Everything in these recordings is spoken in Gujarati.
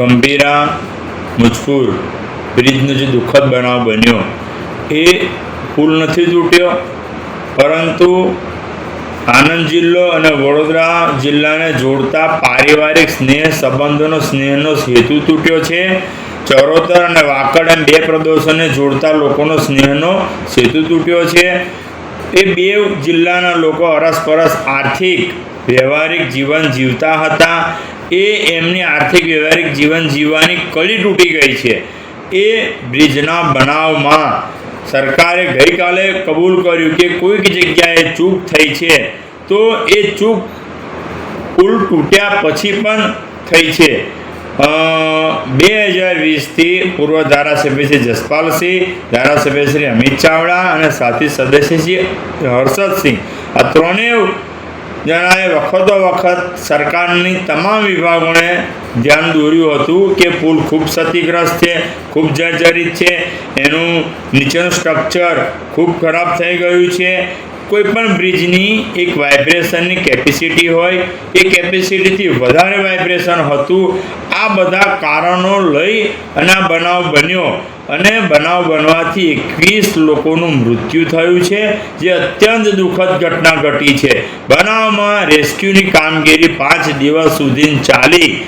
ગંભીરા મુજપુર બ્રિજનો જે દુઃખદ બનાવ બન્યો, એ પુલ નથી તૂટ્યો, પરંતુ આનંદ જિલ્લો અને વડોદરા જિલ્લાને જોડતા પારિવારિક સ્નેહ સંબંધોનો સ્નેહનો સેતુ તૂટ્યો છે. ચરોતર અને વાકડ એમ બે પ્રદેશોને જોડતા લોકોનો સ્નેહનો સેતુ તૂટ્યો છે. એ બે જિલ્લાના લોકો અરસપરસ આર્થિક, વ્યવહારિક જીવન જીવતા હતા. એ એમની આર્થિક વ્યવહારિક જીવન જીવવાની કડી તૂટી ગઈ છે. એ બ્રિજના બનાવમાં સરકારે ગઈકાલે કબૂલ કર્યું કે કોઈક જગ્યાએ ચૂક થઈ છે, તો એ ચૂક પુલ તૂટ્યા પછી પણ થઈ છે. બે હજાર વીસથી પૂર્વ ધારાસભ્ય શ્રી જસપાલસિંહ, ધારાસભ્ય શ્રી અમિત ચાવડા અને સાથી સદસ્ય શ્રી હર્ષદસિંહ આ ત્રણેય જણાએ વખતો વખત સરકારની તમામ વિભાગોને ધ્યાન દોર્યું હતું કે પુલ ખૂબ ક્ષતિગ્રસ્ત છે, ખૂબ જર્જરિત છે, એનું નીચેનું સ્ટ્રક્ચર ખૂબ ખરાબ થઈ ગયું છે. કોઈપણ બ્રિજની એક વાઇબ્રેશનની કેપેસિટી હોય, એ કેપેસિટીથી વધારે વાઇબ્રેશન હતું. આ બધા કારણો લઈ અને આ બનાવ બન્યો. અને બનાવ બનવાથી એકવીસ લોકોનું મૃત્યુ થયું છે, જે અત્યંત દુઃખદ ઘટના ઘટી છે. બનાવમાં રેસ્ક્યુની કામગીરી પાંચ દિવસ સુધી ચાલી.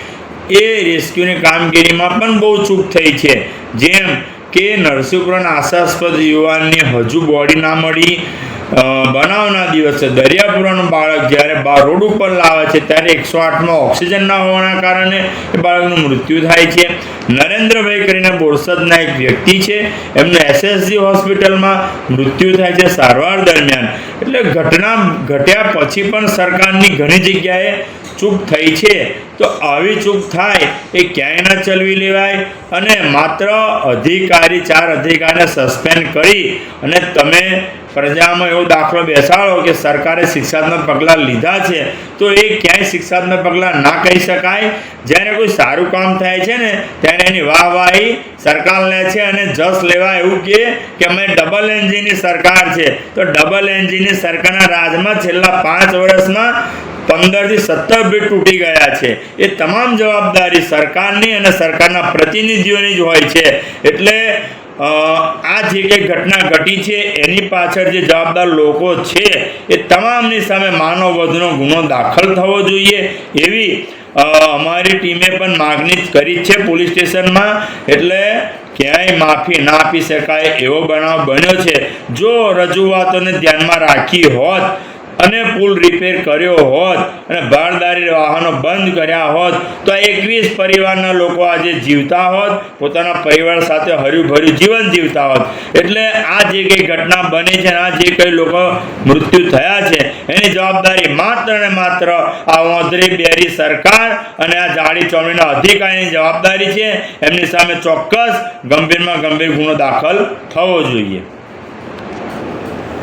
એ રેસ્ક્યુની કામગીરીમાં પણ બહુ ચૂક થઈ છે. જેમ કે નરસિંહપુરના આશાસ્પદ યુવાનને હજુ બોડી ના મળી. બનાવના દિવસે દરિયાપુરાનું બાળક જ્યારે રોડ ઉપર લાવે છે ત્યારે એકસો આઠમાં ઓક્સિજન ના હોવાના કારણે એ બાળકનું મૃત્યુ થાય છે. નરેન્દ્રભાઈ કરીને બોરસદના એક વ્યક્તિ છે. એમનું એસએસજી હોસ્પિટલમાં મૃત્યુ થાય છે સારવાર દરમિયાન. એટલે ઘટના ઘટ્યા પછી પણ સરકારની ઘણી જગ્યાએ ચૂક થઈ છે. તો આવી ચૂક થાય એ ક્યાંય ન ચલવી લેવાય અને માત્ર અધિકારી ચાર અધિકારીને સસ્પેન્ડ કરી અને તમે પ્રજામાં એવો દાખલો બેસાડો કે સરકારે શિક્ષાત્મક પગલાં લીધા છે, તો એ ક્યાંય શિક્ષાત્મક પગલાં ના કહી શકાય. જ્યારે કોઈ સારું કામ થાય છે ને, ત્યારે એની વાહવાહી સરકાર લે છે અને જસ લેવા એવું કહે કે અમે ડબલ એન્જિનની સરકાર છે. તો ડબલ એન્જિનની સરકારના રાજમાં છેલ્લા પાંચ વર્ષમાં પંદરથી સત્તર બ્રિજ તૂટી ગયા છે. એ તમામ જવાબદારી સરકારની અને સરકારના પ્રતિનિધિઓની જ હોય છે. એટલે આ જે કંઈ ઘટના ઘટી છે, એની પાછળ જે જવાબદાર લોકો છે, એ તમામની સામે માનવ વધનો ગુનો દાખલ થવો જોઈએ. એવી અમારી ટીમે પણ માગણી કરી છે પોલીસ સ્ટેશનમાં. એટલે ક્યાંય માફી ના આપી શકાય એવો બનાવ બન્યો છે. જો રજૂઆતોને ધ્યાનમાં રાખી હોત અને પુલ રિપેર કર્યો હોત અને ભારદારી વાહનો બંધ કર્યા હોત, તો એકવીસ પરિવારના લોકો આજે જીવતા હોત, પોતાના પરિવાર સાથે હર્યુંભર્યું જીવન જીવતા હોત. એટલે આ જે કંઈ ઘટના બની છે આ જે કંઈ લોકો મૃત્યુ થયા છે, એની જવાબદારી માત્ર ને માત્ર આ ઓંધરી બેરી સરકાર અને આ જાડી ચોમડીના અધિકારીની જવાબદારી છે. એમની સામે ચોક્કસ ગંભીરમાં ગંભીર ગુનો દાખલ થવો જોઈએ.